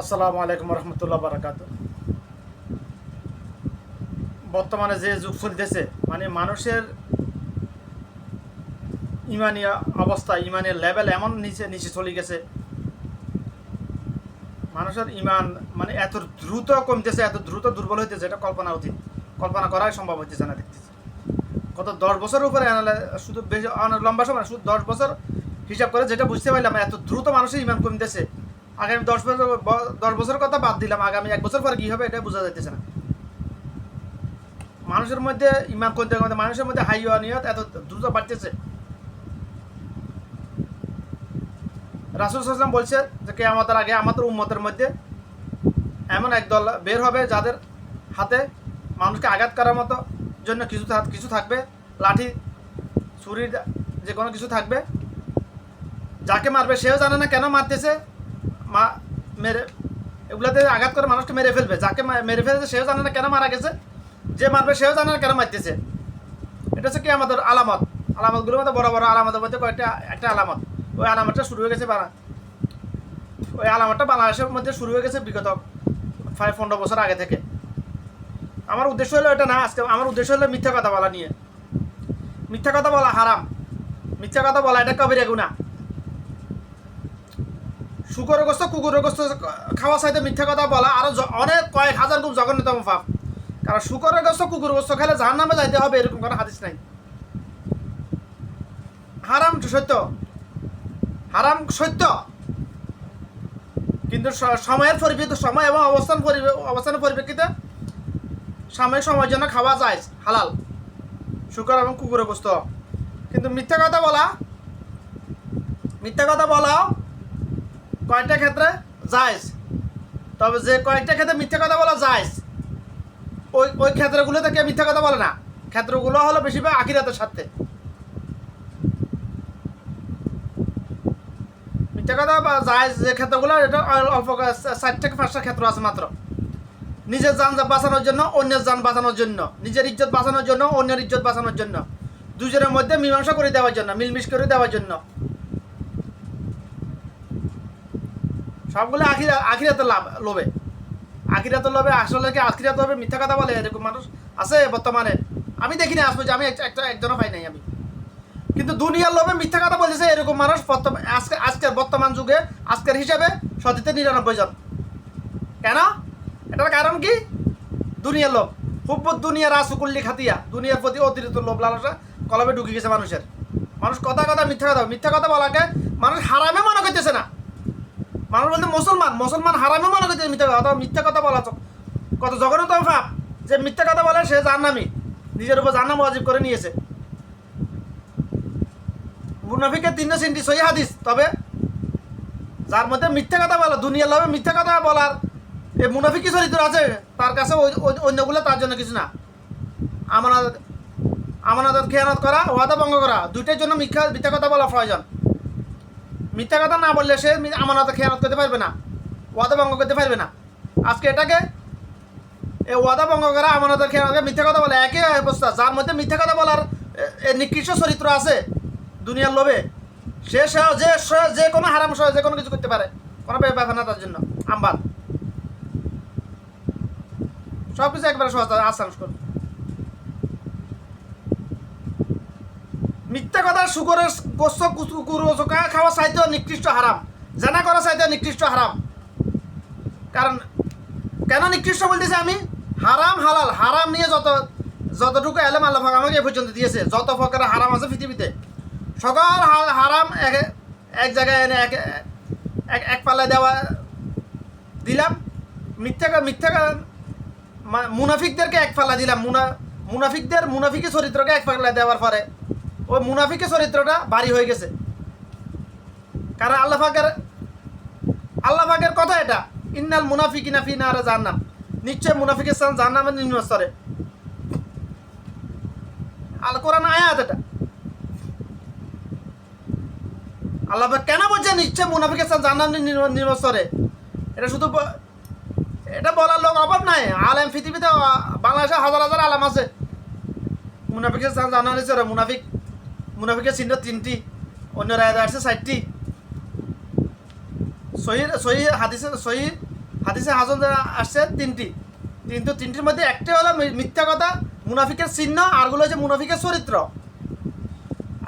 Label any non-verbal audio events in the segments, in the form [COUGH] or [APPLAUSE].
আসসালামু আলাইকুম রহমতুল্লাহ বারাকাত বর্তমানে যে যুগ চলতেছে মানে মানুষের ইমানি অবস্থা ইমানের লেভেল এমন নিচে নিচে চলে গেছে। মানুষের ইমান মানে এত দ্রুত কমতেছে, এত দ্রুত দুর্বল হইতেছে, এটা কল্পনা অতীত। কল্পনা করাই সম্ভব হইতেছে না দেখতেছে। কত দশ বছরের উপরে শুধু বেশি লম্বা সময় শুধু দশ বছর হিসাব করে যেটা বুঝতে পারলাম, এত দ্রুত মানুষের ইমান কমতেছে। আগামী দশ বছর দশ বছরের কথা বাদ দিলাম, আগামী এক বছর পরে কী হবে এটা বোঝা যাইতেছে না। মানুষের মধ্যে ইমান কমতে কমতে মানুষের মধ্যে হাই নিয়ত এত দ্রুত বাড়তেছে। রাসুল সাল্লাম বলছে যে কে আমাদের আগে আমাদের উম্মতের মধ্যে এমন এক দল বের হবে যাদের হাতে মানুষকে আঘাত করার মতো জন্য কিছু কিছু থাকবে, লাঠি, ছুরির যে কোনো কিছু থাকবে। যাকে মারবে সেও জানে না কেন মারতেছে। মা মেরে, এগুলাতে আঘাত করে মানুষকে মেরে ফেলবে। যাকে মেরে ফেলেছে, সেও জানে না কেন মারা গেছে। যে মারবে, সেও জানে না কেন মারতেছে। এটা হচ্ছে কি আমাদের আলামত। আলামতগুলোর মধ্যে বড় বড় আলামতের মধ্যে কয়েকটা, একটা আলামত। ওই আলামতটা শুরু হয়ে গেছে বানা ওই আলামতটা বাংলাদেশের মধ্যে শুরু হয়ে গেছে বিগত প্রায় পনেরো বছর আগে থেকে। আমার উদ্দেশ্য হলো এটা না, আজকে আমার উদ্দেশ্য হলো মিথ্যা কথা বলা নিয়ে। মিথ্যা কথা বলা হারাম। মিথ্যা কথা বলা এটা কবিরে গুণা শুকরগ্রস্ত কুকুরগ্রস্ত খাওয়া চাইতে মিথ্যা কথা বলা আরও অনেক কয়েক হাজার গুণ জঘন্যতম পাপ। কারণ শুকরগ্রস্ত কুকুরগ্রস্ত খেলে জাহার নামে যাইতে হবে, এরকম কোনো হাদিস নাই। হারাম সত্য। হারাম সত্য। কিন্তু সময়ের পরিপ্রেক্ষিতে, সময় এবং অবস্থান অবস্থানের পরিপ্রেক্ষিতে সাময়িক সময়ের জন্য খাওয়া যায়, হালাল। শুকর এবং কুকুরের গোস্ত। কিন্তু মিথ্যা কথা বলা, মিথ্যা কথা বলাও কয়েকটা ক্ষেত্রে জায়জ। তবে যে কয়েকটা ক্ষেত্রে মিথ্যা কথা বলা জায়জ, ওই ওই ক্ষেত্রগুলো থেকে মিথ্যা কথা বলে না। ক্ষেত্রগুলো হলো বেশিরভাগ আখিরাতের সাথে। মিথ্যা কথা বা জায়জ যে ক্ষেত্রগুলো, এটা অল্প ষাট থেকে পাঁচটা ক্ষেত্র আছে মাত্র। নিজের যান বাঁচানোর জন্য, অন্যের যান বাঁচানোর জন্য। নিজের ইজ্জত বাঁচানোর জন্য, অন্যের ইজ্জত বাঁচানোর জন্য। দুজনের মধ্যে মীমাংসা করে দেওয়ার জন্য, মিলমিশ করে দেওয়ার জন্য। সবগুলো আখিরা আখিরাতে লাভ লোভে। আখিরাতে লোভে আসলে কি আখিরাতে লোভে মিথ্যা কথা বলে এরকম মানুষ আছে বর্তমানে। আমি দেখিনি আসব যে আমি এক- একটা একজনও পাই নাই আমি। কিন্তু দুনিয়ার লোভে মিথ্যা কথা বলতেছে এরকম মানুষ আজকে আজকের বর্তমান যুগে, আজকের হিসাবে সতীতে নিরানব্বই জন। কেন? এটার কারণ কি? দুনিয়ার লোভ। খুব দুনিয়া রাসুকুল্লি খাতিয়া। দুনিয়ার প্রতি অতিরিক্ত লোভ, লালসা কলমে ঢুকে গেছে মানুষের। মানুষ কথা কথা মিথ্যা কথা মিথ্যা কথা বলাকে মানুষ হারামে মনে করতেছে না। মানুষ বলতে মুসলমান মুসলমান হারামে মনে করতেছে মিথ্যা কথা মিথ্যা কথা বলা কত জঘন্যতম ভাব যে মিথ্যা কথা বলে সে জান্নামি নিজের উপর জান্নাম ওয়াজিব করে নিয়েছে। মুনাফিকের তিনটা সিনটি সহি হাদিস, তবে যার মধ্যে মিথ্যা কথা বলা, দুনিয়ার লোভে মিথ্যা কথা বলার এই মুনাফিকি চরিত্র আছে, তার কাছে অন্যগুলো তার জন্য কিছু না। আমানত আমানত খেয়ানত করা, ওয়াদা ভঙ্গ করা, দুইটার জন্য মিথ্যা মিথ্যা কথা বলা প্রয়োজন। মিথ্যা কথা না বললে সে আমানত খেয়ানত করতে পারবে না, ওয়াদা ভঙ্গ করতে পারবে না। আজকে এটাকে এই ওয়াদা ভঙ্গ করা, আমানতের খেয়ানত মিথ্যা কথা বলা, একই অবস্থা। যার মধ্যে মিথ্যা কথা বলার নিকৃষ্ট চরিত্র আছে দুনিয়ার লোভে, সে সে- যে যে কোনো হারাম সহ যে কোনো কিছু করতে পারে, কোনো ব্যাপার না তার জন্য। আমবাদ। সব কিছু একবারে সহজ আসান করুন মিথ্যা কথা শুকরের গোস্ত খাওয়া চাইতেও নিকৃষ্ট হারাম জানা করা চাইতেও নিকৃষ্ট হারাম কারণ কেন নিকৃষ্ট বলতেছি আমি? হারাম হালাল হারাম নিয়ে যত যতটুকু এলেম আল্লাহ আমাকে এ পর্যন্ত দিয়েছে যত প্রকারের হারাম আছে পৃথিবীতে সকল হারাম এক এক জায়গায় এনে এক এক পাল্লায় দেওয়া দিলাম। মিথ্যা মিথ্যা মুনাফিকদেরকে এক পাল্লা দিলাম। মুনা মুনাফিকদের মুনাফিকের চরিত্রকে এক পাল্লা দেওয়ার পরে ওই মুনাফিকের চরিত্রটা ভারী হয়ে গেছে। কারণ আল্লাহ পাকের আল্লাহ পাকের কথা এটা, ইন্নাল মুনাফিকিনা ফি নারে জাহান্নাম। নিশ্চয় মুনাফিকের স্থান জাহান্নামের নিম্ন স্তরে আল কোরআন আয়াত এটা। আল্লাহ কেন বলছে নিশ্চয় মুনাফিকের স্থান জাহান্নামের নিম্ন স্তরে এটা শুধু এটা বলার লোক অভাব নাই। আলেম পৃথিবীতে বাংলাদেশে হাজার হাজার আলেম আছে। মুনাফিকের স্থান জানা হয়েছে মুনাফিক মুনাফিকের চিহ্ন তিনটি, অন্য রায় আছে চারটি। সহি সহি হাদিসে সহি হাদিসে হাসন আসছে তিনটি। কিন্তু তিনটির মধ্যে একটি হলো মিথ্যা কথা, মুনাফিকের চিহ্ন আরগুলো হচ্ছে মুনাফিকের চরিত্র।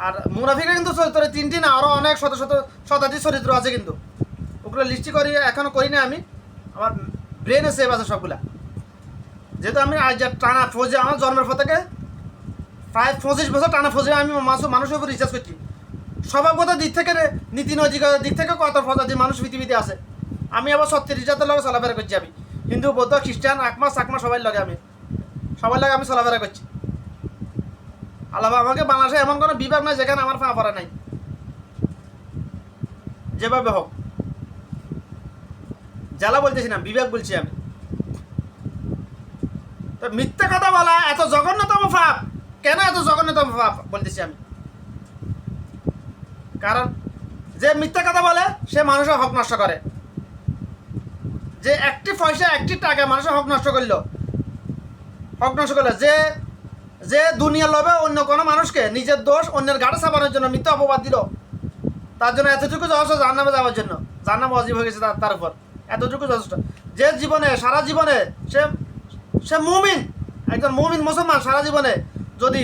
আর মুনাফিকের কিন্তু চরিত্র তিনটি না আরও অনেক শত শত, শতাধিক চরিত্র আছে কিন্তু। ওগুলো লিস্টি করি এখনও করি না আমি। আমার ব্রেনে সেভ আছে সবগুলা। যেহেতু আমি আজ টানা, ফৌজে আমার জন্মের থেকে প্রায় পঁচিশ বছর টানা ফৌজে, আমি মানুষ মানুষের উপর রিসার্চ করছি। স্বভাবগত দিক থেকে নীতি নৈতিকতার দিক থেকে কত প্রজাতি মানুষ পৃথিবীতে আছে? আমি আবার ছত্রিশ জাতের লগে চলাফেরা করছি আমি। হিন্দু, বৌদ্ধ, খ্রিস্টান আকমা চাকমা, সবাই লগে আমি। সবার লগে আমি চলাফেরা করছি। আল্লাহ আমাকে বাংলাদেশে এমন কোনো বিভাগ নাই যেখানে আমার পা পড়া নাই। যেভাবে হোক। জ্বালা বলতেছি না, বিবেক বলছি আমি। তো মিথ্যা কথা বলা এত জঘন্যতম পাপ। কেন এত জঘন্যতম পাপ বলতেছি আমি? কারণ যে মিথ্যা কথা বলে, সে মানুষের হক নষ্ট করে। যে একটি পয়সা, একটি টাকা মানুষের হক নষ্ট করল, হক নষ্ট করল, যে যে দুনিয়ার লোভে অন্য কোনো মানুষকে নিজের দোষ অন্যের গাড়ি চাপানোর জন্য মিথ্যা অপবাদ দিল, তার জন্য এতটুকু যথেষ্ট জান্নামে যাওয়ার জন্য। জান্নাম অজীব হয়ে গেছে তার উপর। এতটুকু যথেষ্ট। যে জীবনে, সারা জীবনে সে সে মুমিন, একজন মুমিন মুসলমান সারা জীবনে যদি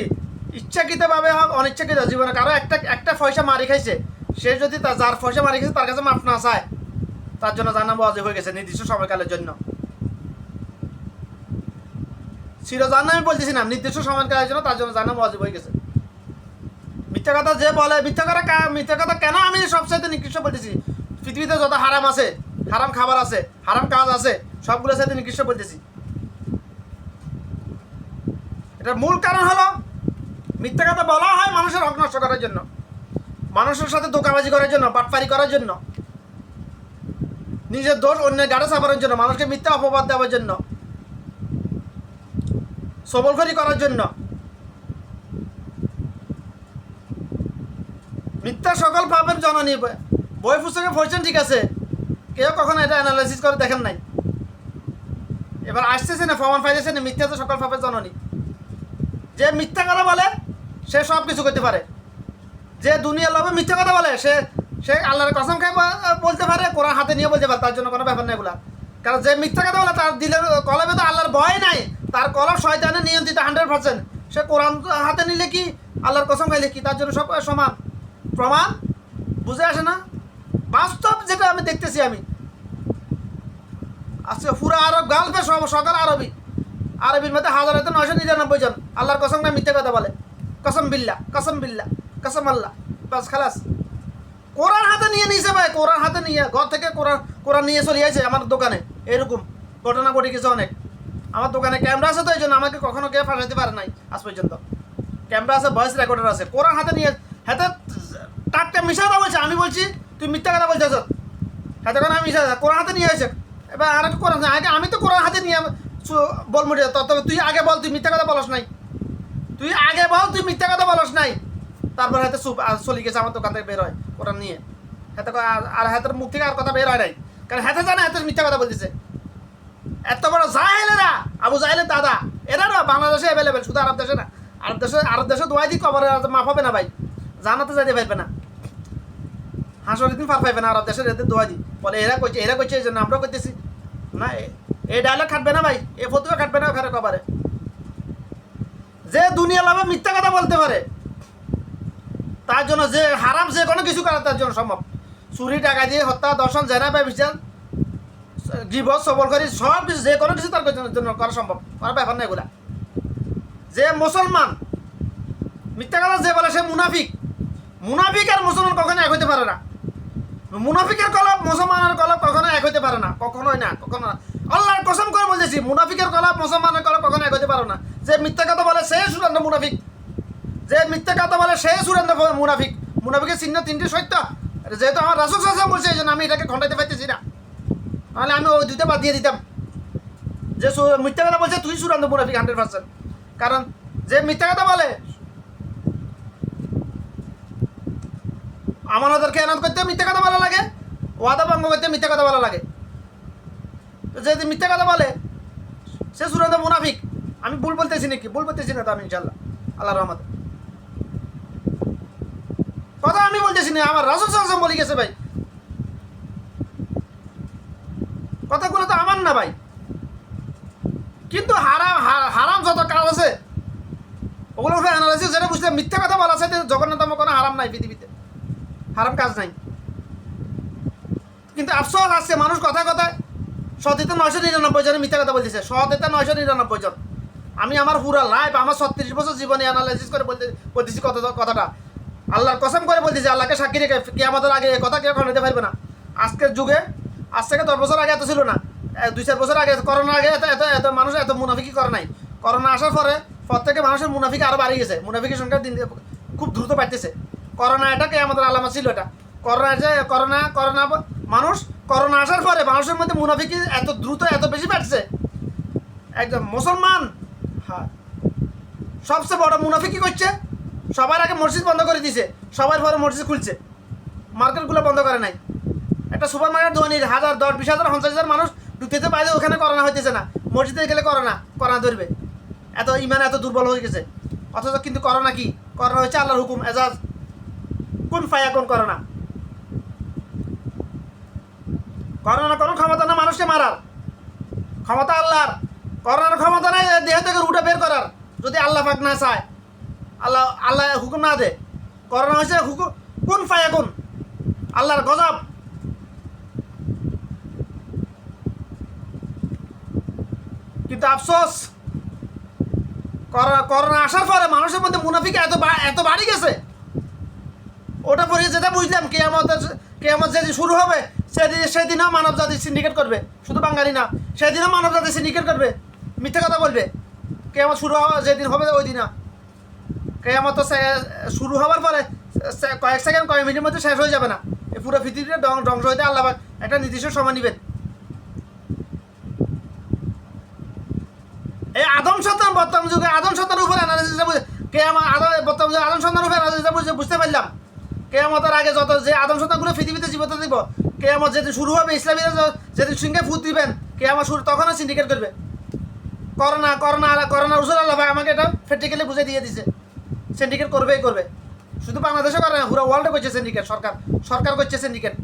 ইচ্ছাকৃতভাবে হোক, অনিচ্ছাকৃত জীবনে, কারও একটা একটা পয়সা মারি খাইছে, সে যদি তার যার পয়সা মারি খাইছে, তার কাছে মাফ না চায়, তার জন্য জান্নাম অজীব হয়ে গেছে নির্দিষ্ট সময়কালের জন্য। চির আমি বলতেছি না, নির্দিষ্ট সময়কালের জন্য তার জন্য জান্নাম অজীব হয়ে গেছে। মিথ্যা কথা যে বলে, মিথ্যা কথা মিথ্যা কথা কেন আমি সবচাইতে নিকৃষ্ট বলতেছি? পৃথিবীতে যত হারাম আছে, হারাম খাবার আছে, হারাম কাজ আছে, সবগুলোর সাথে নিকৃষ্ট বলতেছি। এটার মূল কারণ হলো, মিথ্যা কথা বলা হয় মানুষের হক নষ্ট করার জন্য, মানুষের সাথে ধোকাবাজি করার জন্য, বাটপারি করার জন্য, নিজের দোষ অন্যের গাড়ে চাপানোর জন্য, মানুষকে মিথ্যা অপবাদ দেওয়ার জন্য, সবলখড়ি করার জন্য। মিথ্যা সকল পাপের জননী, বই- পুস্তকে পড়ছেন, ঠিক আছে, কেউ কখনো এটা অ্যানালাইসিস করে দেখেন নাই। এবার আসতেছে না, প্রমাণ পাইতেছে না, মিথ্যা তো সকল পাপের জননী। যে মিথ্যা কথা বলে, সে সব কিছু করতে পারে। যে দুনিয়ার লোভে মিথ্যা কথা বলে, সে সে আল্লাহর কসম খাই বলতে পারে, কোরআন হাতে নিয়ে বলতে পারে, তার জন্য কোনো ব্যাপার নেই এগুলা। কারণ যে মিথ্যা কথা বলে, তার দিলের কলমে তো আল্লাহর ভয় নাই, তার কলম শয়তানে নিয়ন্ত্রিত হান্ড্রেড পার্সেন্ট সে কোরআন হাতে নিলে কি, আল্লাহর কসম খাইলে কি, তার জন্য সব সমান? প্রমাণ বুঝে আসে না? বাস্তব যেটা আমি দেখতেছি আমি। আজকে পুরো আরব সব সকল আরবি আরবির মধ্যে হাজার হাতে নয়শো নিরানব্বই জন। আল্লাহর কসম না মিথ্যে কথা বলে। কসম বিল্লা কসম বিল্লা কসম আল্লাহ। বাস, খালাস। কোরআন হাতে নিয়ে নিয়েছে ভাই, কোরআন হাতে নিয়ে। ঘর থেকে কোরআন কোরআন নিয়ে চলে আসে আমার দোকানে। এরকম। ঘটনা ঘটে গেছে অনেক। আমার দোকানে ক্যামেরা আছে তো এই জন্য আমাকে কখনো কেউ ফাঁসাতে পারে নাই আজ পর্যন্ত। ক্যামেরা আছে ভয়েস রেকর্ডার আছে। কোরআন হাতে নিয়ে হাতে টাটকা মিশা দেওয়া বলছে আমি বলছি, তুই মিথ্যা কথা বলছিস হাতে কোনো আমি মিশা কোরআন হাতে নিয়ে এসে এবার আর কোরআন আগে আমি তো কোরআন হাতে নিয়ে রে, তবে তুই আগে বল তুই মিথ্যা কথা বলস নাই। তুই আগে বল তুই মিথ্যা কথা বলস নাই। তারপর হাতে চলে গেছে আমার দোকান থেকে বের হয় কোরআন নিয়ে। হাতে আর- হাতের মুখ থেকে আর কথা বের হয় নাই। কারণ হাতে জানে হাতে মিথ্যা কথা বলতেছে। এত বড় জাহেলেরা আবু জাহেলের দাদা এরা না বাংলাদেশে অ্যাভেলেবেল শুধু আরব দেশে না। আরব দেশে আরব দেশে দোয়াই দিই কবরে মাফ হবে না ভাই। জানাতে যাইতে পারবে না। হাঁসরের দিন পার পাইবে না আরব দেশের এদের দোয়া দিই। বলে এরা করছে এরা করছে এই জন্য আমরাও করতেছি না এই ডায়লগ খাটবে না ভাই, এই ফতুয়া খাটবে না ওখানে কবারে যে দুনিয়া লাভে মিথ্যা কথা বলতে পারে, তার জন্য যে হারাম যে কোনো কিছু করা তার জন্য সম্ভব। চুরি টাকা দিয়ে হত্যা দর্শন জেনা বা বিচার জীবন সবল করি সব কিছু, যে কোনো কিছু তার জন্য- করা সম্ভব। করার ব্যাপার না এগুলা। যে মুসলমান, মিথ্যা কথা যে বলে সে মুনাফিক মুনাফিক আর মুসলমান কখনো এক হইতে পারে না। মুনাফিকের কলাপ মুসলমানের কলাপ কখনো এক হইতে পারে না, কখনোই না, কখনো না। আল্লাহর কসম করে বলতেছি, মুনাফিকের কলাপ মুসলমানের কলাপ কখনো হইতে পারে না। যে মিথ্যা কথা বলে সে সুরেন্দ্র মুনাফিক। যে মিথ্যা কথা বলে সে সুরেন্দ্র মুনাফিক। মুনাফিকের চিহ্ন তিনটি সত্য। যেহেতু আমার রাসুল সাসা বলছে, এই জন্য আমি এটাকে খন্ডাইতে পারতেছি না। নাহলে আমি ওই দুইটা বাদ দিয়ে দিতাম। যে মিথ্যা কথা বলছে, তুই সুরেন্দ্র মুনাফিক, হান্ড্রেড পার্সেন্ট। কারণ যে মিথ্যা কথা বলে আমানতের খেয়ানত করতে মিথ্যা কথা বলা লাগে, ওয়াদা ভঙ্গ করতে মিথ্যা কথা বলা লাগে। যদি মিথ্যা কথা বলে, সে সুরেন্দ্র মুনাফিক। আমি ভুল বলতেছি নাকি? ভুল বলতেছি না তো আমি ইনশাল্লাহ আল্লাহ রহমতে। কথা আমি বলতেছি না, আমার রাসুল সাহসাম বলে গেছে ভাই। কথাগুলো তো আমার না ভাই। কিন্তু হারাম হারাম যত কাজ আছে ওগুলো উপরে অ্যানালাইসিস যেটা বুঝতে মিথ্যা কথা বলা আছে জগন্নাথম কোনো হারাম নাই পৃথিবীতে। হারাম কাজ নাই। কিন্তু আফসোস আসছে মানুষ কথা কথায় সতীতে নয়শো নিরানব্বই জনে মিথ্যা কথা বলতেছে। সতীতে নয়শো নিরানব্বই জন। আমি আমার পুরা লাইফ, আমার ছত্রিশ বছর জীবনে অ্যানালাইসিস করে বলতে বলতেছি কথা কথাটা। আল্লাহর কসম করে বলতেছি, আল্লাহকে সাক্ষী রেখে কে আমাদের আগে এ কথা কেউ নিতে পারবে না। আজকের যুগে, আজ থেকে দশ বছর আগে এত ছিল না। দুই চার বছর আগে, করোনার আগে এত এত এত মানুষ এত মুনাফিকি করে নাই। করোনা আসার পরে পর থেকে মানুষের মুনাফিকি আরও বাড়িয়ে গেছে। মুনাফিকের সংখ্যা দিন খুব দ্রুত বাড়তেছে। করোনা এটা এটাকে আমাদের আলামত ছিল এটা। করোনা যে করোনা করোনা মানুষ করোনা আসার পরে মানুষের মধ্যে মুনাফিকি এত দ্রুত, এত বেশি বাড়ছে। একদম মুসলমান হ্যাঁ সবচেয়ে বড় মুনাফি কি করছে? সবার আগে মসজিদ বন্ধ করে দিছে। সবার পরে মসজিদ খুলছে। মার্কেটগুলো বন্ধ করে নাই। একটা সুপার মার্কেট ধনী, হাজার, দশ, বিশ হাজার, পঞ্চাশ হাজার মানুষ ঢুকতে পারে ওখানে করোনা হইতেছে না। মসজিদে গেলে করোনা করোনা ধরবে। এত ইমান এত দুর্বল হয়ে গেছে। অথচ কিন্তু করোনা কি? করোনা হচ্ছে আল্লাহর হুকুম, এজাজ। কোন ফায়া, কোন করোনা? করোনা কোনো ক্ষমতা না মানুষকে মারার। ক্ষমতা আল্লাহর। করোনার ক্ষমতা নাই দেহ থেকে রুটে বের করার। যদি আল্লাহ পাক না চায়, আল্লাহ আল্লাহ হুকুম না দে। করোনা হয়েছে, হুকুম, কোন ফায়া কোন? আল্লাহর গজব। কিন্তু আফসোস, করোনা আসার পরে মানুষের মধ্যে মুনাফিক এত এত বাড়ি গেছে। ওটা পরে যেটা বুঝলাম, কেয়ামতের, কেয়ামত যেদিন শুরু হবে সেদিন সেদিনও মানব জাতি সিন্ডিকেট করবে। শুধু বাঙালি না, সেদিনও মানব জাতি সিন্ডিকেট করবে। মিথ্যে কথা বলবে। কেয়ামত শুরু হওয়া যেদিন হবে ওই দিন কেয়ামত তো শুরু হওয়ার পরে কয়েক সেকেন্ড কয়েক মিনিটের মধ্যে শেষ হয়ে যাবে না। এই পুরো পৃথিবীটা ধ্বং- ধ্বংস হইতে আল্লাহ একটা নির্দিষ্ট সময় নেবেন। এই আদম সন্তান বর্তমান যুগে আদম সন্তানের উপর অ্যানালিসিস কে আমার আদম বর্তমান যুগে আদম সন্তানের উপর অ্যানালিসিস বুঝতে পারলাম। কে আমাদের আগে যত যে আদম সন্তানগুলো পৃথিবীতে জীবিত দিব কে আমার যেদিন শুরু হবে, ইসলামীরা যেদিন সিংহে ফুট দিবেন কে আমার শুরু তখনও সিন্ডিকেট করবে। করোনা করোনা আলা করোনা উসুল আল্লাহ ভাই আমাকে এটা প্র্যাকটিক্যালি বুঝে দিয়ে দিছে। সিন্ডিকেট করবেই করবে। শুধু বাংলাদেশে করে না, পুরো ওয়ার্ল্ডে করছে সিন্ডিকেট সরকার। সরকার করছে সিন্ডিকেট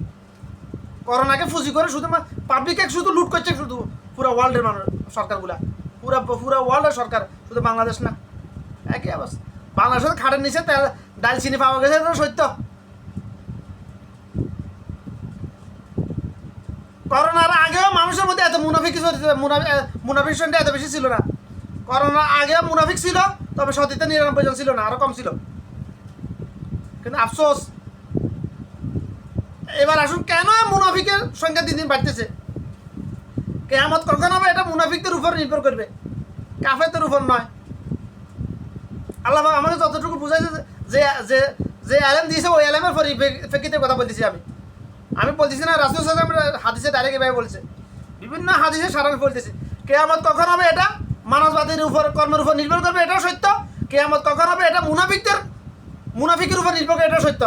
করোনাকে ফুজি করে শুধু পাবলিকে শুধু লুট করছে শুধু পুরো ওয়ার্ল্ডের মানুষ সরকারগুলা। পুরা পুরো ওয়ার্ল্ডের সরকার, শুধু বাংলাদেশ না। একই অবস্থা। বাংলাদেশের খাটের নিচে তেল ডাল চিনি পাওয়া গেছে সত্য। করোনার আগেও মানুষের মধ্যে এত মুনাফিক মুনাফিক সংখ্যা এত বেশি ছিল না। করোনার আগেও মুনাফিক ছিল, তবে সতীতে নিরানব্বই জন ছিল না, আরও কম ছিল। কিন্তু আফসোস, এবার আসুন, কেন মুনাফিকের সংখ্যা দিন দিন বাড়তেছে? কেয়ামত কখন হবে, এটা মুনাফিকদের উপর নির্ভর করবে। কাফেরদের উপর নয়। আল্লাহ আমাকে যতটুকু বুঝাইছে যে যে যে আলেম দিয়েছে, ওই আলেমের ফেকিতে কথা বলতেছি আমি। আমি বলতেছি না রাসুল সাল্লাম হাদিসে ডাইরেক্ট এভাবে বলছে। বিভিন্ন হাদিসে সারান বলতেছি, কেয়ামত কখন হবে এটা? মানববাদীর উপর, কর্মের উপর নির্ভর করবে, এটাও সত্য। কেয়ামত কখন হবে এটা? মুনাফিকদের মুনাফিকের উপর নির্ভর করে এটা সত্য।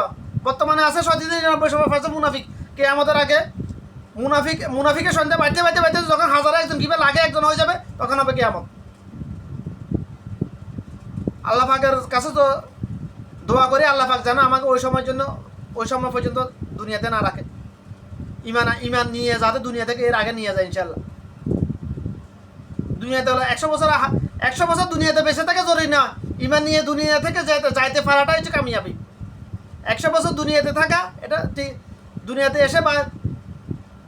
বর্তমানে আছে সতীন নিরানব্বই সময় ফার্স্ট মুনাফিক। কেয়ামতের আগে মুনাফিক মুনাফিকের সংখ্যা বাড়তে বাড়তে বাড়তে যখন হাজারে একজন, কিবা লাগে একজন হয়ে যাবে, তখন হবে কেয়ামত। আল্লাহ পাকের কাছে তো দোয়া করে, আল্লাহ পাক যেন আমাকে ওই সময়ের জন্য ওই সময় পর্যন্ত দুনিয়াতে না রাখে। ইমান ইমান নিয়ে যাতে দুনিয়া থেকে এর আগে নিয়ে যায় ইনশাল্লাহ দুনিয়াতে হলো একশো বছর একশো বছর দুনিয়াতে বেঁচে থাকে জরুরি না। ইমান নিয়ে দুনিয়া থেকে যাইতে যাইতে পারাটাই হচ্ছে কামিয়াবি। একশো বছর দুনিয়াতে থাকা, এটা দুনিয়াতে এসে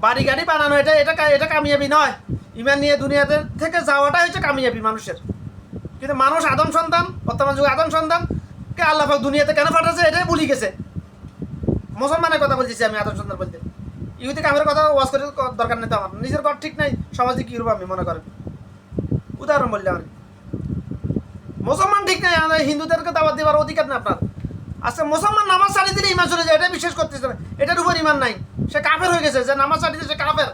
বাড়ি গাড়ি বানানো, এটা এটা এটা কামিয়াবি নয়। ইমান নিয়ে দুনিয়াতে থেকে যাওয়াটাই হচ্ছে কামিয়াবি মানুষের। কিন্তু মানুষ আদম সন্তান, বর্তমান যুগে আদম সন্তান, কে আল্লাহ দুনিয়াতে কেন পাঠাচ্ছে এটাই ভুলি গেছে। মুসলমানের কথা বলতেছি আমি আদম সন্তান বলতে। ইহুদি কামের কথা ওয়াজ করে দরকার নেই আমার। নিজের ঘর ঠিক নাই, সমাজে কী আমি মনে করেন? উদাহরণ বললাম আমি। মুসলমান ঠিক নাই, আমাদের হিন্দুদেরকে দাওয়াত দেওয়ার অধিকার নেই আপনার। আচ্ছা মুসলমান নামাজ ছাড়ি দিলে ইমান চলে যায় এটা বিশ্বাস করতেছে না। এটার উপর ইমান নাই। সে কাফের হয়ে গেছে, যে নামাজ দিলে সে কাফের।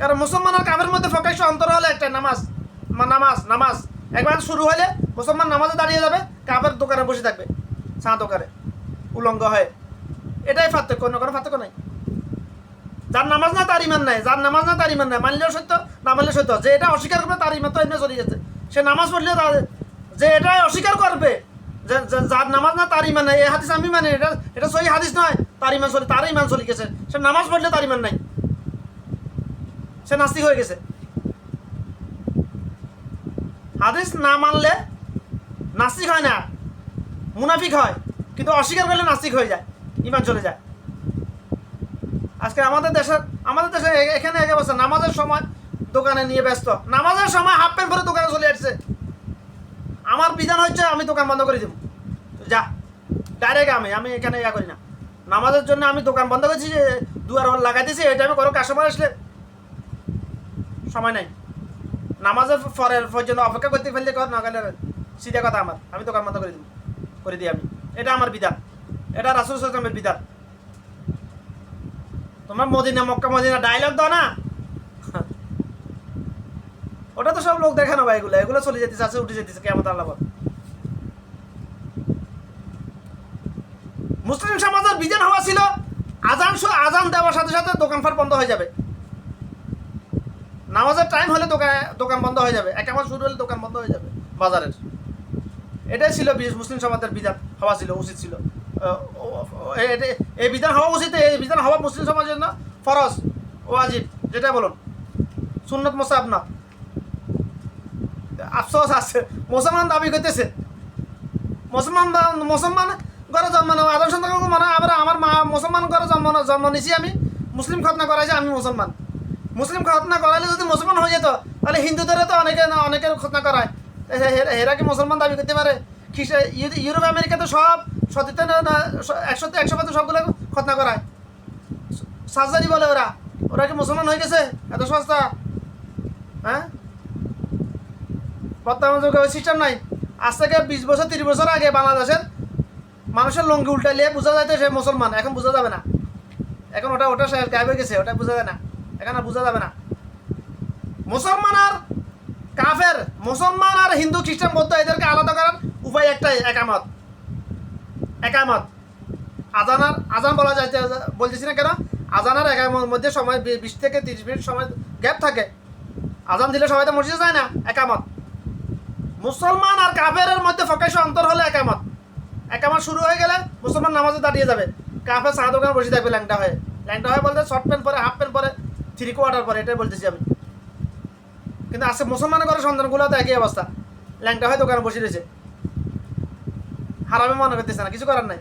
কারণ মুসলমান আর কাফের মধ্যে প্রকাশ্য অন্তর হলে একটা নামাজ নামাজ নামাজ। একবার শুরু হলে মুসলমান নামাজে দাঁড়িয়ে যাবে, কাফের দোকানে বসে থাকবে চা দোকানে, উলঙ্গ হয়। এটাই পার্থক্য, অন্য কোনো পার্থক্য নাই। যার নামাজ না তার ইমান নাই, যার নামাজ না তার ইমান নাই। মানলেও সত্য, না মানলে সত্য। যে এটা অস্বীকার করবে তার ইমান তো এমনি চলে গেছে সে নামাজ পড়লেও তার যে এটা অস্বীকার করবে যার নামাজ না তার ইমান নাই। এই হাদিস আমি মানে এটা এটা সহি হাদিস নয়। তার ইমান চলে তার ইমান চলে গেছে। সে নামাজ পড়লে তার ইমান নাই। সে নাস্তিক হয়ে গেছে। হাদিস না মানলে নাস্তিক হয় না, মুনাফিক হয়। কিন্তু অস্বীকার করলে নাস্তিক হয়ে যায়। ইমান চলে যায়। আজকে আমাদের দেশের আমাদের দেশে এখানে এক অবস্থা নামাজের সময় দোকানে নিয়ে ব্যস্ত। নামাজের সময় হাফ প্যান্ট পরে দোকানে চলে আসছে। আমার বিধান হচ্ছে আমি দোকান বন্ধ করে দেবো। যা ডাইরেক্ট আমি আমি এখানে ইয়া করি না। নামাজের জন্য আমি দোকান বন্ধ করেছি যে দুয়ার হল লাগাই দিয়েছি এই টাইমে কোনো কাস্টমার আসলে সময় নাই। নামাজের পরের পর্যন্ত অপেক্ষা করতে ফেললে কর না সিধা কথা আমার। আমি দোকান বন্ধ করে দিব, করে দিই আমি। এটা আমার বিধান। এটা রাসুল সালামের বিধান। তোমার মদিনা, মক্কা, মদিনা ডায়লগ দাও না। [LAUGHS] ওটা তো সব লোক দেখে না ভাই এগুলো। এগুলো চলে যেতেছে আছে উঠে যেতেছে কেমন আল্লাহ। মুসলিম সমাজের বিধান হওয়া ছিল, আজান শো- আজান দেওয়ার সাথে সাথে দোকানপাট বন্ধ হয়ে যাবে। নামাজের টাইম হলে দোকান দোকান বন্ধ হয়ে যাবে। এক আমার শুরু হলে দোকান বন্ধ হয়ে যাবে, বাজারের। এটাই ছিল মুসলিম সমাজের বিধান, হওয়া ছিল, উচিত ছিল। এই বিধান হওয়া উচিত এই বিধান হওয়া মুসলিম সমাজের জন্য ফরজ। ওয়াজিব যেটা বলুন। সুন্নত মোসাব না। আফসোস আছে। মুসলমান দাবি করতেছে। মুসলমান মুসলমান ঘরে জন্ম আদম সন্তান মানে আবার আমার মা মুসলমান ঘরে জন্ম জন্ম নিছি আমি। মুসলিম খতনা করাইছি, আমি মুসলমান। মুসলিম খতনা করাইলে যদি মুসলমান হয়ে যেত, তাহলে হিন্দুদের তো অনেকে অনেকের খতনা করায়। হেরা কি মুসলমান দাবি করতে পারে? খ্রিস্ট- ইউ- ইউরোপ আমেরিকাতে সব সতীতে একশো একশো পাতে সবগুলো খতনা করায়। সার্জারি বলে ওরা। ওরা কি মুসলমান হয়ে গেছে? এত সস্তা? হ্যাঁ? বর্তমান সিস্টেম নাই। আজ থেকে বিশ বছর, তিরিশ বছর আগে বাংলাদেশের মানুষের লঙ্গি উল্টাইলে বোঝা যায় সে মুসলমান। এখন বোঝা যাবে না। এখন ওটা ওটা সে গায়েব হয়ে গেছে, ওটা বোঝা যায় না। এখন আর বোঝা যাবে না। মুসলমান আর কাফের, মুসলমান আর হিন্দু, খ্রিস্টান, বৌদ্ধ, এদেরকে আলাদা করার উপায় একটাই, একামত। একামত। আজানার আজান বলা যায় বলতেছি না কেন? আজানার একামত মধ্যে সময় বিশ থেকে তিরিশ মিনিট সময় গ্যাপ থাকে। আজান দিলে সবাই তো মসজিদে যায় না, একামত। মুসলমান আর কাফেরের মধ্যে ফকাশ অন্তর হলে একামত। একামত শুরু হয়ে গেলে মুসলমান নামাজে দাঁড়িয়ে যাবে। কাফের চা দোকানে বসে থাকবে ল্যাংটা হয়ে। ল্যাংটা হয়ে বলতে শর্ট প্যান্ট পরে হাফ প্যান্ট পরে থ্রি কোয়ার্টার পরে, এটাই বলতেছি আমি। কিন্তু আজকে মুসলমানের ঘরে সন্তানগুলো তো একই অবস্থা। ল্যাংটা হয়ে দোকানে বসে রয়েছে। হারামে মনে করতেছে না, কিছু করার নাই।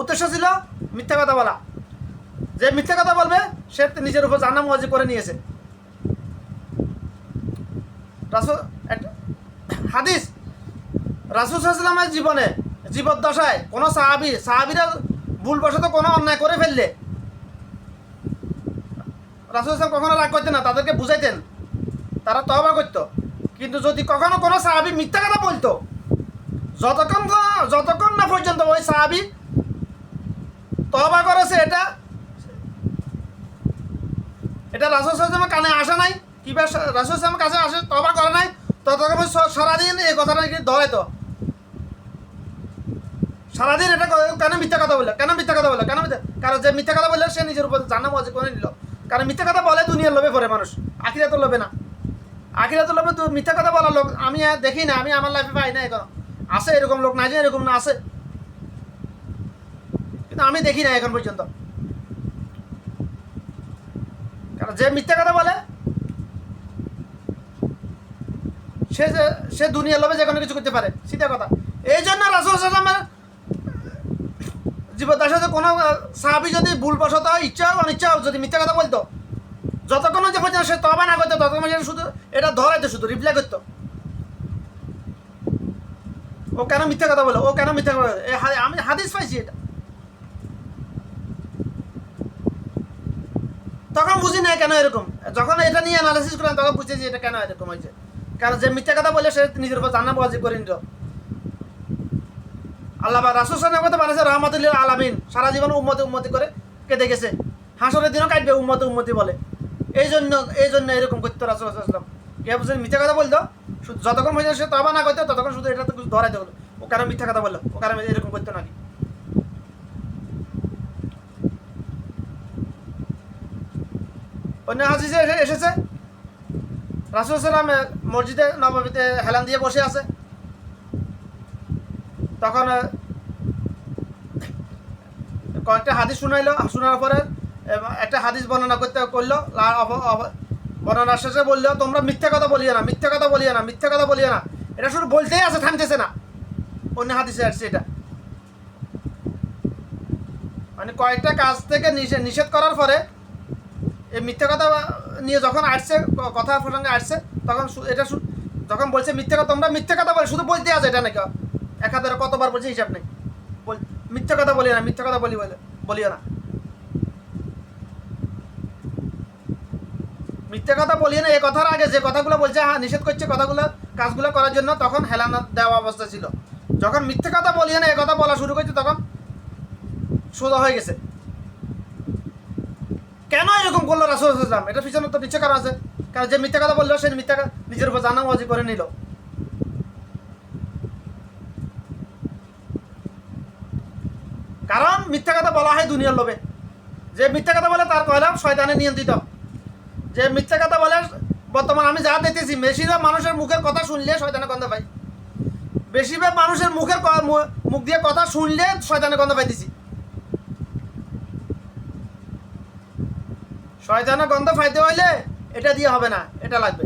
উদ্দেশ্য ছিল মিথ্যা কথা বলা। যে মিথ্যা কথা বলবে, সে নিজের উপর জানা মজি করে নিয়েছে। হাদিস। রাসুল সাল্লামের জীবনে, জীবদ্দশায় কোনো সাহাবি, সাহাবিরা ভুলবশত কোনো অন্যায় করে ফেললে। রাসুল সাহেব কখনো রাগ করতেন না, তাদেরকে বুঝাইতেন। তারা তহবা করতো। কিন্তু যদি কখনো কোনো সাহাবি মিথ্যা কথা বলতো যতক্ষণ যতক্ষণ না পর্যন্ত ওই সাহাবি তহবা করেছে, এটা এটা রাসুল সাল্লামের কানে আসে নাই, কিংবা রাসুল সাল্লামের কাছে আসে তহবা করে নাই, ততক্ষণ সারাদিন এই কথাটা কি ধরাইতো সারাদিন এটা কেন মিথ্যা কথা বলল? কেন মিথ্যা কথা বলল? কেন মিথ্যা কারণ যে মিথ্যা কথা বললে, সে নিজের উপর জানা মজা করে নিল। কারণ মিথ্যা কথা বলে দুনিয়ার লোভে পড়ে মানুষ আখিরা তো লোভে না। আখিরা তো লোভে তো মিথ্যা কথা বলার লোক আমি দেখি না, আমি আমার লাইফে পাই না এখন। আছে এরকম লোক না, যে এরকম না আছে কিন্তু আমি দেখি না এখন পর্যন্ত। কারণ যে মিথ্যা কথা বলে, সে যে, সে দুনিয়ার লোভে যে কোনো কিছু করতে পারে, সিধা কথা। এই জন্য রাসুল সাল্লামের জীবদ্দশা যে কোনো সাহাবি যদি ভুলবশত ইচ্ছা হোক অনিচ্ছা যদি মিথ্যা কথা বলতো, যতক্ষণ যে পর্যন্ত সে তবা না করতো, ততক্ষণ শুধু এটা ধরাইতো শুধু রিপ্লাই করতো। ও কেন মিথ্যা কথা বলে? ও কেন মিথ্যা কথা আমি হাদিস পাইছি এটা। তখন বুঝি না কেন এরকম। যখন এটা নিয়ে অ্যানালাইসিস করলাম, তখন বুঝেছি এটা কেন এরকম হয়েছে। কারণ যে মিথ্যা কথা বলে, সে নিজের উপর জানা বাজি করে নিল। আল্লাহ রাসুল সাহেব কথা বানাইছে রহমতুল্লাহ আলামিন সারা জীবন উন্মতি উন্মতি করে কেটে গেছে। হাসরের দিনও কাটবে উন্মতি উন্মতি বলে। এই জন্য এই জন্য এরকম করতো রাসুল আসলাম কে বুঝলেন মিথ্যা কথা বলতো যতক্ষণ পর্যন্ত সে তবা না করতো, ততক্ষণ শুধু এটা তো কিছু ধরাই দেবো ও কারণ মিথ্যা কথা বলল, ও কারণ এরকম করতো নাকি? অন্য হাসিসে এসেছে? রাসুল সাল্লাম মসজিদে নবমীতে হেলান দিয়ে বসে আছে। তখন কয়েকটা হাদিস শুনাইলো, শোনার পরে একটা হাদিস বর্ণনা করতে করল বর্ণনার শেষে বলল, তোমরা মিথ্যা কথা বলিও না, মিথ্যা কথা বলিও না, মিথ্যা কথা বলিও না। এটা শুধু বলতেই আছে, থামতেছে না। অন্য হাদিসে আসছে এটা। মানে কয়েকটা কাজ থেকে নিষেধ করার পরে এই মিথ্যা কথা নিয়ে যখন আসছে কথা প্রসঙ্গে আসছে, তখন এটা যখন বলছে মিথ্যা কথা, তোমরা মিথ্যা কথা বলে, শুধু বলতে আছে এটা নাকি? এক হাজারে কতবার বলছে, হিসাব নেই। মিথ্যা কথা বলি না, মিথ্যা কথা বলি বলে, বলিও না। মিথ্যা কথা বলি না এই কথার আগে যে কথাগুলো বলছে হ্যাঁ নিষেধ করছে কথাগুলো, কাজগুলো করার জন্য তখন হেলানা দেওয়া অবস্থা ছিল। যখন মিথ্যে কথা বলিয়ে না, এ কথা বলা শুরু করছে, তখন সোজা হয়ে গেছে। কেন এরকম করল রাসুল ইসলাম এটা পিছনে তো নিশ্চয় কারণ আছে। কারণ যে মিথ্যা কথা বলল, সে মিথ্যা নিজের উপর জানা মজি করে নিল। কারণ মিথ্যা কথা বলা হয় দুনিয়ার লোভে। যে মিথ্যা কথা বলে তার কয়লাম? শয়তানে নিয়ন্ত্রিত। যে মিথ্যা কথা বলে, বর্তমান আমি যা দেখতেছি, বেশিরভাগ মানুষের মুখের কথা শুনলে শয়তানে গন্ধ পাই। বেশিরভাগ মানুষের মুখের মুখ দিয়ে কথা শুনলে শয়তানে গন্ধ পাইতেছি। শয়তানের গন্ধ ফাইতে হইলে এটা দিয়ে হবে না, এটা লাগবে।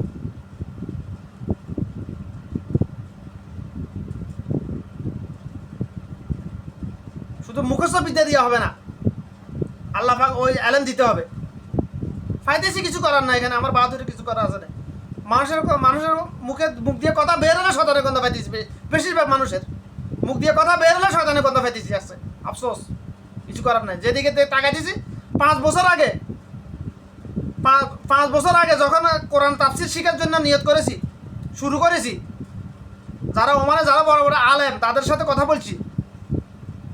শুধু মুখস্থ বিদ্যা দিয়ে হবে না। আল্লাহ ওই অ্যালেন দিতে হবে। ফাইতেছি কিছু করার না এখানে, আমার বাহাদুরি কিছু করার আছে না মানুষের মানুষের মুখে মুখ দিয়ে কথা বের হলে শয়তানের গন্ধ পাইতেছি, বে- বেশিরভাগ মানুষের। মুখ দিয়ে কথা বের হলে শয়তানের গন্ধ পাইতেছি আসছে। আফসোস, কিছু করার নাই। যেদিকে তে- তাকাইতেছি, পাঁচ বছর আগে পাঁচ- বছর আগে যখন কোরআন তাফসির শেখার জন্য নিয়ত করেছি, শুরু করেছি, যারা ওমানে যারা বড় বড় আলেম, তাদের সাথে কথা বলছি,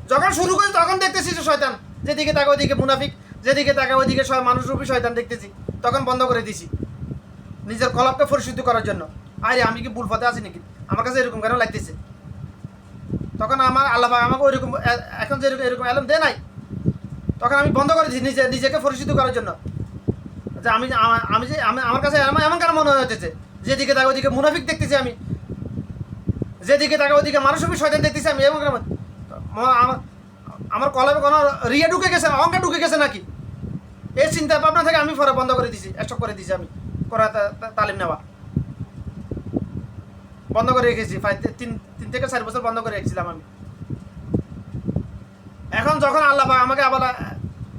যখন শুরু করি তখন দেখতেছি শয়তান যেদিকে তাকে ওইদিকে মুনাফিক। যেদিকে তাকে ওইদিকে সব মানুষরূপী শয়তান দেখতেছি। তখন বন্ধ করে দিছি। নিজের কলপকে পরিশুদ্ধ করার জন্য। আরে, আমি কি ভুল পথে আছি নাকি? আমার কাছে এরকম কেন লাগতেছে? তখন আমার আল্লাহ আমাকে ওইরকম এখন যে এরকম এলম দে নাই। তখন আমি বন্ধ করে দিয়েছি নিজে, নিজেকে পরিশুদ্ধ করার জন্য। যে আমি আমা- যে, আমি, আমার কাছে এমন এমন কেন মনে হতেছে যেদিকে তাকে ওইদিকে মুনাফিক দেখতেছি আমি। যেদিকে তাকে ওইদিকে মানুষরূপী শয়তান দেখতেছি আমি, এমন কেন আমার আমার কলবে কোনো রিয়া ঢুকে গেছে, অঙ্কে ঢুকে গেছে নাকি? এই চিন্তা ভাবনা থেকে আমি পরে বন্ধ করে দিছি স্টপ করে দিছি আমি, করা তালিম নেওয়া। বন্ধ করে রেখেছি তিন তিন থেকে চার বছর বন্ধ করে রেখেছিলাম আমি। এখন যখন আল্লাহ আমাকে আবার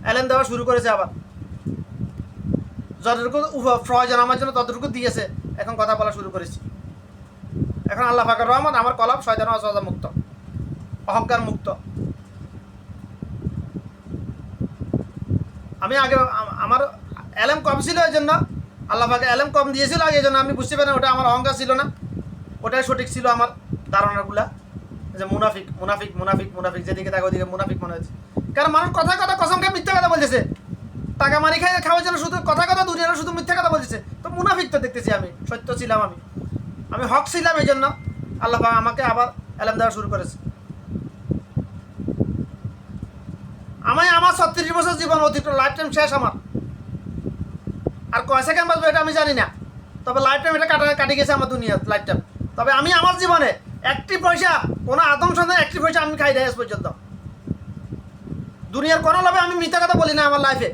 অ্যালেন দেওয়া শুরু করেছে আবার। যতটুকু প্রয়োজন আমার জন্য ততটুকু দিয়েছে, এখন কথা বলা শুরু করেছি। এখন আল্লাহ পাকের রহমান আমার কলম শয়তান অসজা মুক্ত, অহংকার মুক্ত। আমি আগে আমার অ্যালেম কম ছিল এই জন্য আল্লাহ পাকে অ্যালেম কম দিয়েছিল, আগে এই জন্য আমি বুঝতে পারি ওটা আমার অহংকার ছিল না। ওটাই সঠিক ছিল আমার ধারণাগুলা। যে মুনাফিক মুনাফিক মুনাফিক মুনাফিক, যেদিকে তাকে ওদিকে মুনাফিক মনে হচ্ছে। কারণ মানুষ কথা কথা কসমকে মিথ্যা কথা বলতেছে। টাকা মারি খাই খাওয়ার জন্য শুধু কথা কথা, দুনিয়ার শুধু মিথ্যা কথা বলতেছে। তো মুনাফিক তো দেখতেছি আমি, সত্য ছিলাম আমি। আমি হক ছিলাম এই জন্য। আল্লাহ আমাকে আবার অ্যালেম দেওয়া শুরু করেছে। আমি আমার ছত্রিশ বছর জীবন অতিরিক্ত লাইফ টাইম শেষ আমার। আর কয় সেকেন্ড বাঁচবো এটা আমি জানি না। তবে লাইফ টাইম এটা কাটা কাটি গেছে আমার দুনিয়া লাইফ টাইম তবে আমি আমার জীবনে একটি পয়সা, কোনো আদম সন্ধান একটি পয়সা আমি খাই দেয় আজ পর্যন্ত। দুনিয়ার কোনো লাভে আমি মিথ্যা কথা বলি না আমার লাইফে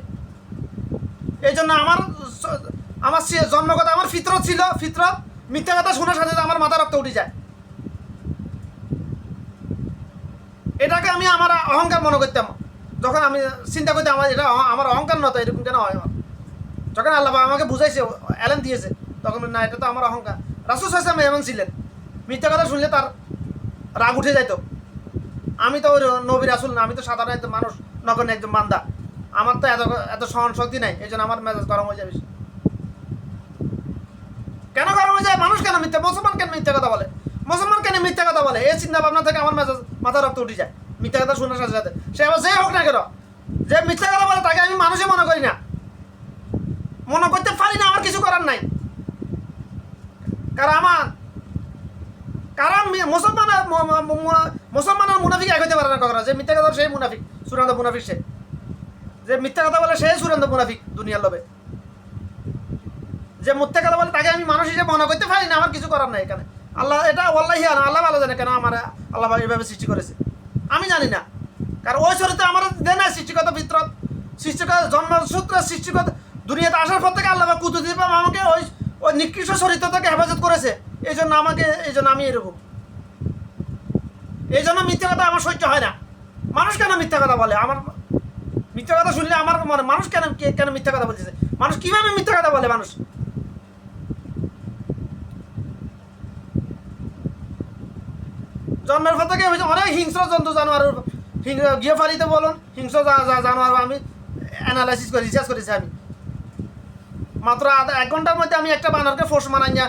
এই জন্য আমার আমার জন্মগত আমার ফিতরত ছিল, ফিতরত। মিথ্যা কথা শোনার সাথে সাথে আমার মাথা রক্ত উঠে যায়। এটাকে আমি আমার অহংকার মনে করতাম। যখন আমি চিন্তা করতাম আমার এটা আমার অহংকার নতো এরকম কেন হয় আমার। যখন আল্লাহ আমাকে বুঝাইছে অ্যালেন দিয়েছে, তখন না, এটা তো আমার অহংকার। রাসুল সাহেব এমন ছিলেন। মিথ্যা কথা শুনলে তার রাগ উঠে যাইতো। আমি তো ওই নবী রাসুল না, আমি তো সাধারণ একজন মানুষ, নগণ্য একজন বান্দা। আমার তো এত এত সহন শক্তি নাই এই জন্য আমার মেজাজ গরম হয়ে যাবে কেন গরম হয়ে যায়? মানুষ কেন মিথ্যা? মুসলমান কেন মিথ্যা কথা বলে? মুসলমান কেন মিথ্যা কথা বলে? এই চিন্তা ভাবনা থেকে আমার মেজাজ মাথা রক্ত উঠে যায়। মিথ্যা কথা শোনার সাথে সাথে। সে আবার যে হোক না কেন, যে মিথ্যা কথা বলে তাকে আমি মানুষে মনে করি না। মনে করতে পারি না, আমার কিছু করার নাই। কারণ আমার কারণ মুসলমানের মুসলমানের মুনাফিক এক হইতে পারে না কখনো। যে মিথ্যা কথা সেই মুনাফিক, চূড়ান্ত মুনাফিক সে। যে মিথ্যা কথা বলে সেই চূড়ান্ত মুনাফিক দুনিয়ার লোভে। যে মিথ্যা কথা বলে তাকে আমি মানুষ হিসেবে মনে করতে পারি না, আমার কিছু করার নাই এখানে। আল্লাহ এটা আল্লাহ আল্লাহ ভালো জানে কেন আমার আল্লাহ এইভাবে সৃষ্টি করেছে। আমি জানি না। কারণ ওই চরিত্র আমার দেয় না সৃষ্টিগত ভিতরত সৃষ্টিগত জন্মসূত্র সৃষ্টিগত দুনিয়াতে আসার পর থেকে আল্লাহ কুতুদিন আমাকে ওই ওই নিকৃষ্ট চরিত্র থেকে হেফাজত করেছে। এই জন্য আমাকে এই জন্য আমি এরকম। এই জন্য মিথ্যা কথা আমার সহ্য হয় না। মানুষ কেন মিথ্যা কথা বলে? আমার মিথ্যা কথা শুনলে আমার মানে মানুষ কেন কেন মিথ্যা কথা বলতেছে? মানুষ কীভাবে মিথ্যা কথা বলে মানুষ? জন্মের পর থেকে অনেক হিংস্র জন্তু জানোয়ার গিয়ে ফালিতে বলুন, হিংস্র জানোয়ার আমি অ্যানালাইসিস করে রিসার্চ করেছি আমি। মাত্র আধা এক ঘণ্টার মধ্যে আমি একটা বানরকে ফোর্স মানাই না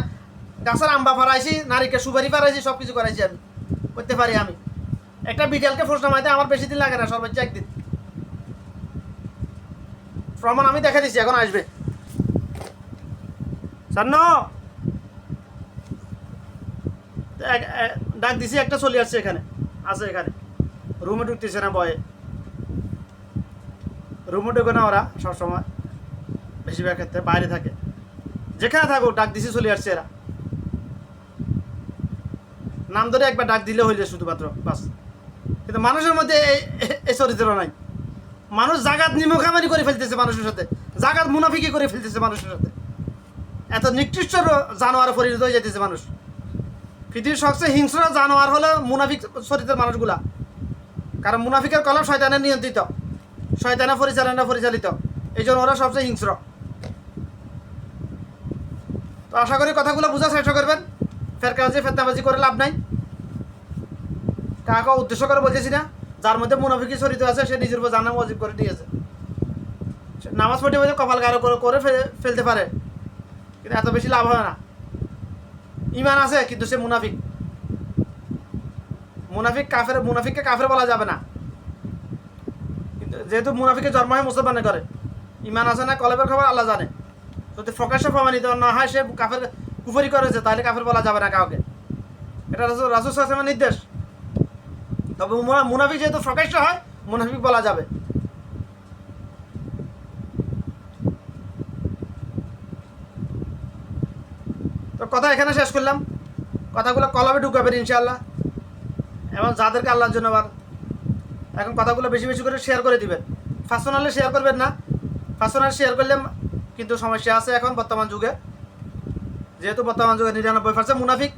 গাছের আম্বা ফারাইছি নারীকে সুপারি ফারাইছি সব কিছু করাইছি আমি। করতে পারি আমি। একটা বিড়ালকে ফোর্স নামাইতে আমার বেশি দিন লাগে না, সর্বোচ্চ একদিন। প্রমাণ আমি দেখা দিচ্ছি এখন আসবে। সান্ন ডাক দিছি, একটা চলে আসছে এখানে, আছে এখানে। রুমে ঢুকতেছে না বয়ে রুমে ঢুকে না ওরা সবসময়, বেশিরভাগ ক্ষেত্রে বাইরে থাকে। যেখানে থাকুক, ডাক দিছি, চলে আসছে এরা। নাম ধরে একবার ডাক দিলে হইলে শুধুমাত্র, বাস। কিন্তু মানুষের মধ্যে এই- চরিত্র নাই। মানুষ জাগাত নিমুখামারি করে ফেলতেছে মানুষের সাথে। জাগাত মুনাফিকি করে ফেলতেছে মানুষের সাথে। এত নিকৃষ্ট জানোয়ারে পরিণত হয়ে যেতেছে মানুষ। পৃথিবীর সবচেয়ে হিংস্র জানোয়ার হলো মুনাফিক চরিত্রের মানুষগুলা। কারণ মুনাফিকের কলম শয়তানের নিয়ন্ত্রিত, শয়তানের পরিচালনা পরিচালিত। এই জন্য ওরা সবচেয়ে হিংস্র। তো আশা করি কথাগুলো বোঝার চেষ্টা করবেন। ফেরকাবাজি ফেতনাবাজি করে লাভ নাই। কাকে উদ্দেশ্য করে বলতেছি না, যার মধ্যে মুনাফিকি চরিত্র আছে, সে নিজের উপর জানা মজিব করে দিয়েছে। নামাজ পড়ে বলে কপাল গারো করে করে ফেলতে পারে। কিন্তু এত বেশি লাভ হয় না। ইমান আছে, কিন্তু সে মুনাফিক। মুনাফিক কাফের মুনাফিককে কাফের বলা যাবে না। কিন্তু যেহেতু মুনাফিকে জন্ম হয় মুসলমানে করে ইমান আছে না কলেবের খবর আল্লাহ জানে। যদি প্রকাশ্য প্রমাণিত না হয়, সে কাফের কুফরি করেছে, তাহলে কাফের বলা যাবে না কাউকে। এটা রাসুল সালামের নির্দেশ। তবে মুনা- মুনাফিক যেহেতু প্রকাশ্য হয়, মুনাফিক বলা যাবে। কথা এখানে শেষ করলাম। কথাগুলো কলমে ঢুকাবেন ইনশাল্লাহ এবং যাদেরকে আল্লাহর জন্য আবার এখন কথাগুলো বেশি বেশি করে শেয়ার করে দিবেন। পার্সোনালি শেয়ার করবেন না। পার্সোনালি শেয়ার করলে কিন্তু সমস্যা আছে এখন বর্তমান যুগে। যেহেতু বর্তমান যুগে নিরানব্বই পার্সেন্ট মুনাফিক।